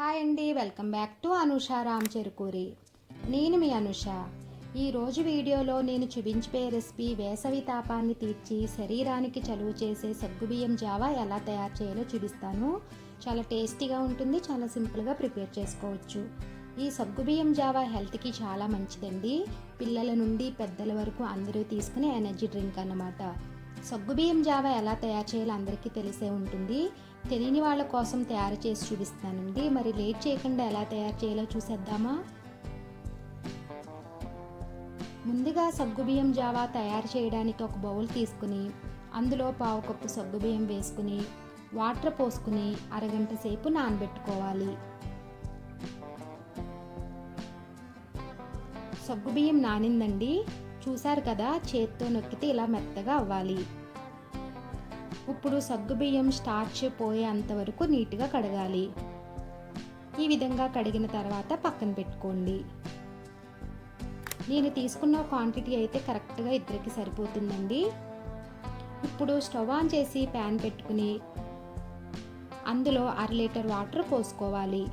Hi అండి welcome back to Anusha Ram Cherukuri. నేను మీ అనుష. ఈరోజు వీడియోలో నేను చూపించే రెసిపీ వేసవి తాపాన్ని తీర్చి శరీరానికి చలువ చేసే సగ్గుబియ్యం జావా ఎలా తయారు చేయాలో చూపిస్తాను. చాలా టేస్టీగా ఉంటుంది చాలా సింపుల్గా ప్రిపేర్ చేసుకోవచ్చు. ఈ సగ్గుబియ్యం జావా హెల్త్కి చాలా మంచిదండి. పిల్లల నుండి పెద్దల వరకు అందరూ తీసుకునే ఎనర్జీ డ్రింక్ అన్నమాట. సగ్గుబియ్యం జావా ఎలా తయారు చేయాలో అందరికీ తెలిసే ఉంటుంది. తెలియని వాళ్ళ కోసం తయారు చేసి చూపిస్తానండి. మరి లేట్ చేయకుండా ఎలా తయారు చేయాలో చూసేద్దామా? ముందుగా సగ్గుబియ్యం జావా తయారు చేయడానికి ఒక బౌల్ తీసుకుని అందులో పావు కప్పు సగ్గుబియ్యం వేసుకుని వాటర్ పోసుకుని అరగంట సేపు నానబెట్టుకోవాలి. సగ్గుబియ్యం నానిందండి. చూశారు కదా చేత్తో నొక్కితే ఇలా మెత్తగా అవ్వాలి. ఇప్పుడు సగ్గుబియ్యం స్టార్చ్ పోయేంత వరకు నీట్గా కడగాలి. ఈ విధంగా కడిగిన తర్వాత పక్కన పెట్టుకోండి. నేను తీసుకున్న క్వాంటిటీ అయితే కరెక్ట్గా ఇద్దరికి సరిపోతుందండి. ఇప్పుడు స్టవ్ ఆన్ చేసి ప్యాన్ పెట్టుకుని అందులో అర లీటర్ వాటర్ పోసుకోవాలి.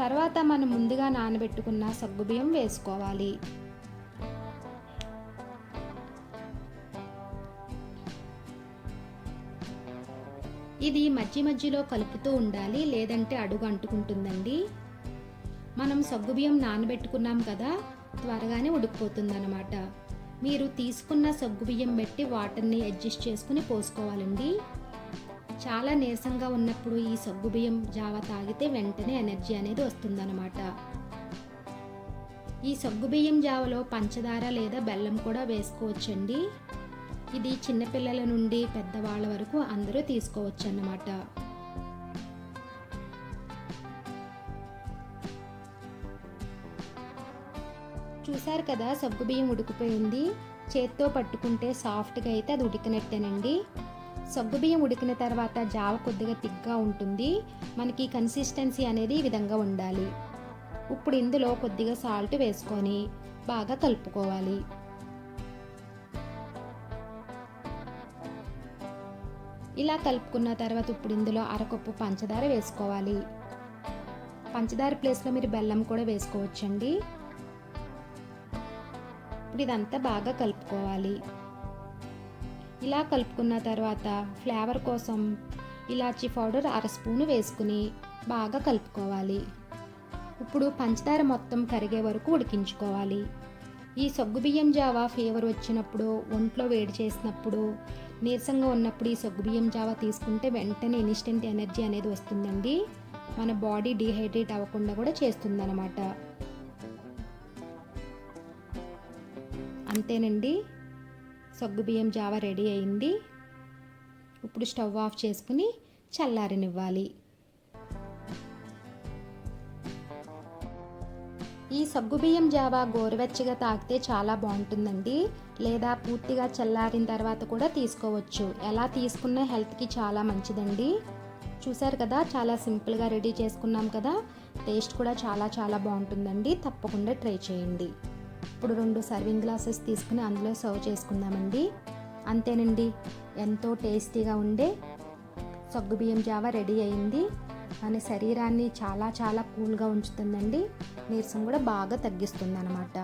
తర్వాత మనం ముందుగా నానబెట్టుకున్న సగ్గుబియ్యం వేసుకోవాలి. ఇది మధ్య మధ్యలో కలుపుతూ ఉండాలి లేదంటే అడుగు అంటుకుంటుందండి మనం సగ్గుబియ్యం నానబెట్టుకున్నాం కదా త్వరగానే ఉడికిపోతుందన్నమాట. మీరు తీసుకున్న సగ్గుబియ్యం పెట్టి వాటర్ని అడ్జస్ట్ చేసుకుని పోసుకోవాలండి. చాలా నీరసంగా ఉన్నప్పుడు ఈ సగ్గుబియ్యం జావ తాగితే వెంటనే ఎనర్జీ అనేది వస్తుందన్నమాట. ఈ సగ్గుబియ్యం జావలో పంచదార లేదా బెల్లం కూడా వేసుకోవచ్చండి. ఇది చిన్నపిల్లల నుండి పెద్దవాళ్ళ వరకు అందరూ తీసుకోవచ్చు అన్నమాట చూసారు కదా సగ్గుబియ్యం ఉడికిపోయింది. చేత్తో పట్టుకుంటే సాఫ్ట్గా అయితే అది ఉడికినట్టేనండి. సగ్గుబియ్యం ఉడికిన తర్వాత జావ కొద్దిగా తిక్గా ఉంటుంది. మనకి కన్సిస్టెన్సీ అనేది ఈ విధంగా ఉండాలి. ఇప్పుడు ఇందులో కొద్దిగా సాల్ట్ వేసుకొని బాగా కలుపుకోవాలి. ఇలా కలుపుకున్న తర్వాత ఇప్పుడు ఇందులో అరకప్పు పంచదార వేసుకోవాలి. పంచదార ప్లేస్లో మీరు బెల్లం కూడా వేసుకోవచ్చండి. ఇప్పుడు ఇదంతా బాగా కలుపుకోవాలి. ఇలా కలుపుకున్న తర్వాత ఫ్లేవర్ కోసం ఇలాచీ పౌడర్ అర స్పూను వేసుకుని బాగా కలుపుకోవాలి. ఇప్పుడు పంచదార మొత్తం కరిగే వరకు ఉడికించుకోవాలి. ఈ సగ్గుబియ్యం జావా ఫీవర్ వచ్చినప్పుడు ఒంట్లో వేడి చేసినప్పుడు నీరసంగా ఉన్నప్పుడు ఈ సగ్గుబియ్యం జావా తీసుకుంటే వెంటనే ఇన్స్టెంట్ ఎనర్జీ అనేది వస్తుందండి. మన బాడీ డీహైడ్రేట్ అవ్వకుండా కూడా చేస్తుందన్నమాట. అంతేనండి. సగ్గుబియ్యం జావ రెడీ అయింది. ఇప్పుడు స్టవ్ ఆఫ్ చేసుకుని చల్లారనివ్వాలి. ఈ సగ్గుబియ్యం జావా గోరువెచ్చగా తాగితే చాలా బాగుంటుందండి. లేదా పూర్తిగా చల్లారిన తర్వాత కూడా తీసుకోవచ్చు. ఎలా తీసుకున్నా హెల్త్కి చాలా మంచిదండి. చూసారు కదా చాలా సింపుల్గా రెడీ చేసుకున్నాం కదా. టేస్ట్ కూడా చాలా చాలా బాగుంటుందండి. తప్పకుండా ట్రై చేయండి. ఇప్పుడు రెండు సర్వింగ్ గ్లాసెస్ తీసుకుని అందులో సర్వ్ చేసుకుందామండి. అంతేనండి ఎంతో టేస్టీగా ఉండే సగ్గుబియ్యం జావా రెడీ అయింది. మన శరీరాన్ని చాలా చాలా కూల్గా ఉంచుతుందండి. నీరసం కూడా బాగా తగ్గిస్తుంది అనమాట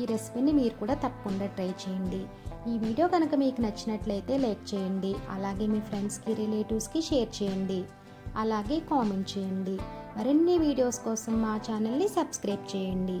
ఈ రెసిపీని మీరు కూడా తప్పకుండా ట్రై చేయండి. ఈ వీడియో కనుక మీకు నచ్చినట్లయితే లైక్ చేయండి. అలాగే మీ ఫ్రెండ్స్కి రిలేటివ్స్కి షేర్ చేయండి. అలాగే కామెంట్ చేయండి. మరిన్ని వీడియోస్ కోసం మా ఛానల్ని సబ్స్క్రైబ్ చేయండి.